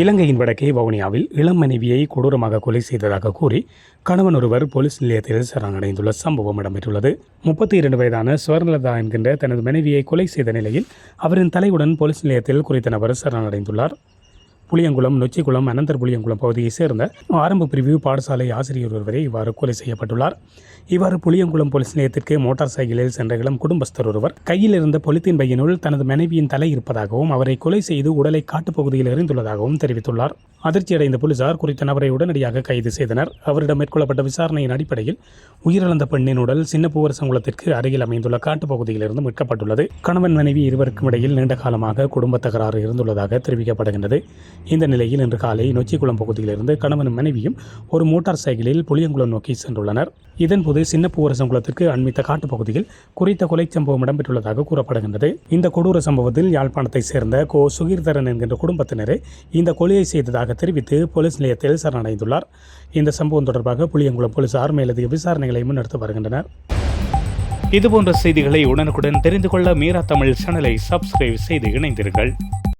இலங்கையின் வடக்கே வவுனியாவில் இளம் மனைவியை கொடூரமாக கொலை செய்ததாக கூறி கணவன் ஒருவர் போலீஸ் நிலையத்தில் சரணடைந்துள்ள சம்பவம் இடம்பெற்றுள்ளது. முப்பத்தி இரண்டு வயதான சுவர்ணலதா என்கின்ற தனது மனைவியை கொலை செய்த நிலையில் அவரின் தலையுடன் போலீஸ் நிலையத்தில் குறித்த நபர் சரணடைந்துள்ளார். புளியங்குளம் நொச்சிக்குளம் அனந்தர் புளியங்குளம் பகுதியைச் சேர்ந்த ஆரம்ப பிரிவு பாடசாலை ஆசிரியர் ஒருவரை இவ்வாறு கொலை செய்யப்பட்டுள்ளார். இவ்வாறு புளியங்குளம் போலீஸ் நிலையத்திற்கு மோட்டார் சைக்கிளில் சென்ற இளம் குடும்பஸ்தர் ஒருவர் கையில் இருந்த பொலித்தீன் பையினுள் தனது மனைவியின் தலை இருப்பதாகவும் அவரை கொலை செய்து உடலை காட்டுப்பகுதியில் எறிந்துள்ளதாகவும் தெரிவித்துள்ளார். அதிர்ச்சியடைந்த போலீசார் குறித்த நபரை உடனடியாக கைது செய்தனர். அவரிடம் மேற்கொள்ளப்பட்ட விசாரணையின் அடிப்படையில் உயிரிழந்த பெண்ணின் உடல் சின்ன பூவரசங்குளத்திற்கு அருகில் அமைந்துள்ள காட்டுப்பகுதியிலிருந்து மீட்கப்பட்டுள்ளது. கணவன் மனைவி இருவருக்கும் இடையில் நீண்ட காலமாக குடும்ப தகராறு இருந்துள்ளதாக தெரிவிக்கப்படுகின்றது. இந்த நிலையில் இன்று காலை நொச்சிக்குளம் பகுதியிலிருந்து கணவனும் மனைவியும் ஒரு மோட்டார் சைக்கிளில் புளியங்குளம் நோக்கி சென்றுள்ளனர். இதன்போது சின்ன பூவரசங்குளத்திற்கு அண்மித்த காட்டுப்பகுதியில் குறித்த கொலை சம்பவம் இடம்பெற்றுள்ளதாக கூறப்படுகின்றது. இந்த கொடூர சம்பவத்தில் யாழ்ப்பாணத்தைச் சேர்ந்த கோ. சுகீர்தரன் என்கின்ற குடும்பத்தினரே இந்த கொலையை செய்ததாக தெரிவித்து போலீஸ் நிலையத்தில் சரணடைந்துள்ளார். இந்த சம்பவம் தொடர்பாக புளியங்குளம் போலீசார் மேலதிக விசாரணைகளை முன்னெடுத்து வருகின்றனர். இதுபோன்ற செய்திகளை உடனுக்குடன் தெரிந்து கொள்ள மீரா தமிழ் சேனலை சப்ஸ்கிரைப் செய்து இணைந்தீர்கள்